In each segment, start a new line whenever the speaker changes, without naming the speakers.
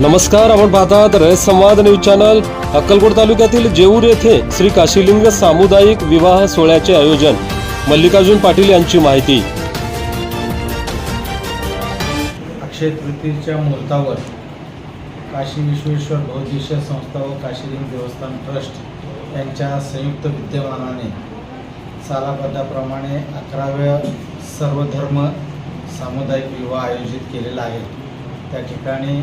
नमस्कार आपण पाहतात रयत संवाद न्यूज चॅनल. अक्कलकोट तालुक्यातील जेऊर येथे श्री काशीलिंग सामुदायिक विवाह सोहळ्याचे आयोजन. मल्लिकार्जुन पाटील यांची माहिती.
अक्षय तृतीच्या मुहूर्तावर काशी विश्वेश्वर बौद्धिश संस्था व काशीलिंग देवस्थान ट्रस्ट यांच्या संयुक्त विद्यमानाने सालापदाप्रमाणे अकराव्या सर्वधर्म सामुदायिक विवाह आयोजित केलेला आहे. त्या ठिकाणी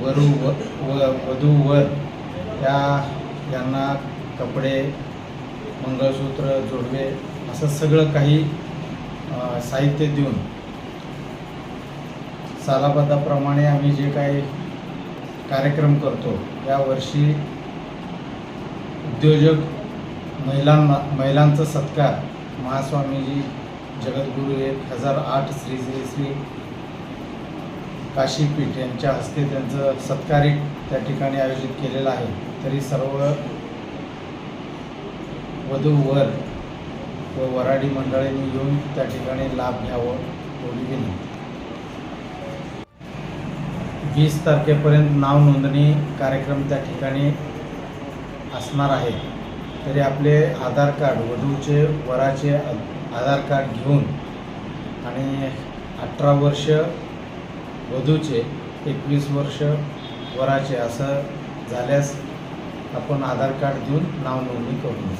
वरू व व वधू वर या यांना कपडे मंगळसूत्र जोडवे असं सगळं काही साहित्य देऊन. सालाबद्धाप्रमाणे आम्ही जे काही कार्यक्रम करतो यावर्षी उद्योजक महिलांना महिलांचा सत्कार. महास्वामीजी जगद्गुरू एक हजार आठ श्री श्री श्री काशीपीठ यांच्या हस्ते त्यांचं सत्कारिक त्या ठिकाणी आयोजित केलेलं आहे. तरी सर्व वधू वर व वराडी मंडळींनी येऊन त्या ठिकाणी लाभ घ्यावं एवढी विनंती वीस तारखेपर्यंत नाव नोंदणी कार्यक्रम त्या ठिकाणी असणार आहे. तरी आपले आधार कार्ड वधूचे वराचे आधार कार्ड घेऊन आणि अठरा वर्ष वधूचे एकवीस वर्ष वराचे असं झाल्यास आपण आधार कार्ड देऊन नावनोंदणी करू.